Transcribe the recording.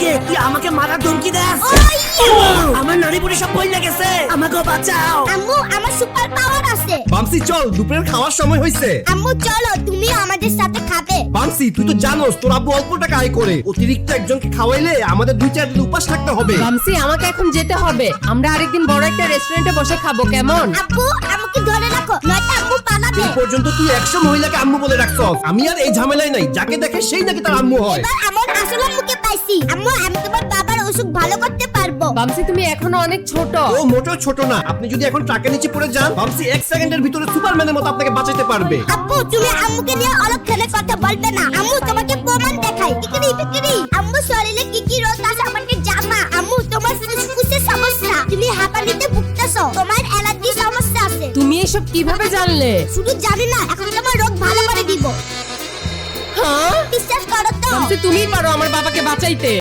কে? তুই আমাকে মারার ধমকি দেস? আমার নারী বুড়ি সব বই গেছে। আমাকে বাঁচাও। আম্মু আমার সুপার পাওয়ার আছে। বামসি চল দুপুরের খাওয়ার সময় হয়েছে আম্মু চলো তুমি আমাদের সাথে খাবে। বামসি তুই তো জানোস তোর আব্বু অল্প টাকা আয় করে। অতিরিক্ত একজনকে খাওয়াইলে আমাদের দুই চার দিন উপাস থাকতে হবে। বামসি আমাকে এখন যেতে হবে। আমরা আরেকদিন বড় একটা রেস্টুরেন্টে বসে খাব কেমন? আব্বু আমাকে ধরে রাখো নয়তো আম্মু পালাবে পর্যন্ত তুই একশো মহিলাকে আম্মু বলে রাখছস। আমি আর এই ঝামেলায় নাই যাকে দেখে সেই নাকি তার আম্মু হয়। এবার আমার আসল আম্মুকে পাইছি। আম্মু আমি তোমার বাবার অসুখ ভালো করতে পারব। বামসি তুমি এখনও অনেক ছোট। ও মোটেও ছোট না। আপনি যদি এখন ট্রাকের নিচে পড়ে যান বামসি এক সেকেন্ডের ভিতরে সুপারম্যানের মতো আপনাকে বাঁচাতে পারবে। আব্বু তুমি আম্মুকে নিয়ে অলক্ষণে কথা বলবে না। আম্মু তোমাকে প্রমাণ দেখাই। টিকরি টিকরি। আম্মু শরীরে কি কি রোগ আছে আমাকে জানা। আম্মু তোমার ফুসফুসের সমস্যা। তুমি হাঁপানিতে ভুগতেছো। তোমার অ্যালার্জি সমস্যা আছে। তুমি এসব কীভাবে জানলে? শুধু জানি না এখন তোমার রোগ ভালো করে দিব বিশ্বাস করো তো বামসি তুমিই পারো আমার বাবাকে বাঁচাইতে।